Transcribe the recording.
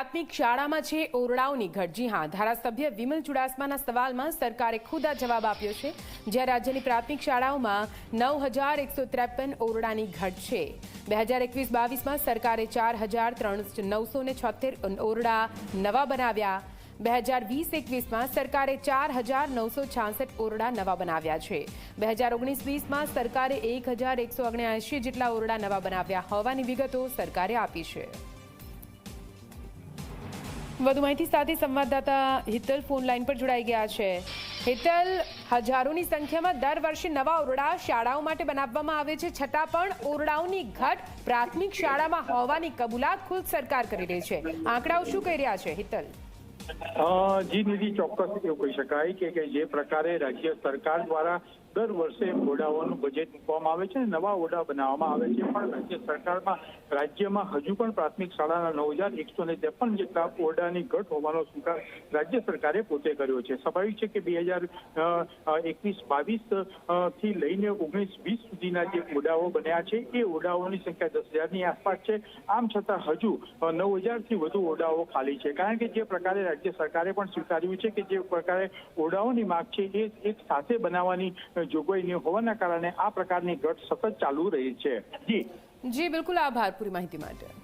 પ્રાથમિક શાળામાં છે ઓરડાઓની ઘટ. જી હા, ધારાસભ્ય વિમલ ચુડાસમાના સવાલમાં સરકારે ખુદ આ જવાબ આપ્યો છે, જ્યાં રાજ્યની પ્રાથમિક શાળાઓમાં નવ હજાર એકસો ત્રેપન ઓરડાની ઘટ છે. બે હજાર એકવીસ બાવીસમાં સરકારે ચાર હજાર ત્રણ નવસો ને છોતેર ઓરડા નવા બનાવ્યા. બે હજાર વીસ એકવીસમાં સરકારે ચાર હજાર નવસો છાસઠ ઓરડા નવા બનાવ્યા છે. બે હજાર ઓગણીસ વીસમાં સરકારે એક હજાર એકસો ઓગણ્યાએંશી જેટલા ઓરડા નવા બનાવ્યા હોવાની વિગતો સરકારે આપી છે. વધુ માહિતી સાથે સંવાદદાતા હિતલ ફોન લાઈન પર જોડાઈ ગયા છે. હિતલ, હજારોની સંખ્યામાં દર વર્ષે નવા ઓરડા શાળાઓ માટે બનાવવામાં આવે છે. છતાં પણ ઓરડાઓની ઘટ પ્રાથમિક શાળામાં હોવાની કબૂલાત ખુદ સરકાર કરી રહી છે. આંકડાઓ શું કહી રહ્યા છે, હિતલ? જી નિધિ, ચોક્કસ એવું કહી શકાય કે જે પ્રકારે રાજ્ય સરકાર દ્વારા દર વર્ષે ઓરડાઓનું બજેટ મૂકવામાં આવે છે અને નવા ઓરડા બનાવવામાં આવે છે. પણ રાજ્ય સરકારમાં, રાજ્યમાં હજુ પણ પ્રાથમિક શાળાના નવ હજાર એકસો ને ત્રેપન જેટલા ઓરડાની ઘટ હોવાનો સ્વીકાર રાજ્ય સરકારે પોતે કર્યો છે. સ્વાભાવિક છે કે બે હજાર એકવીસ, બાવીસથી લઈને ઓગણીસ, વીસ સુધીના જે ઓરડાઓ બન્યા છે, એ ઓરડાઓની સંખ્યા દસ હજારની આસપાસ છે. આમ છતાં હજુ નવ હજારથી વધુ ઓરડાઓ ખાલી છે. કારણ કે જે પ્રકારે રાજ્ય સરકારે પણ સ્વીકાર્યું છે કે જે પ્રકારે ઓરડાઓની માગ છે, એ એક સાથે બનાવવાની જોગવાઈ ન હોવાના કારણે આ પ્રકારની ઘટ સતત ચાલુ રહી છે. જી. જી, બિલકુલ આભાર પૂરી માહિતી માટે.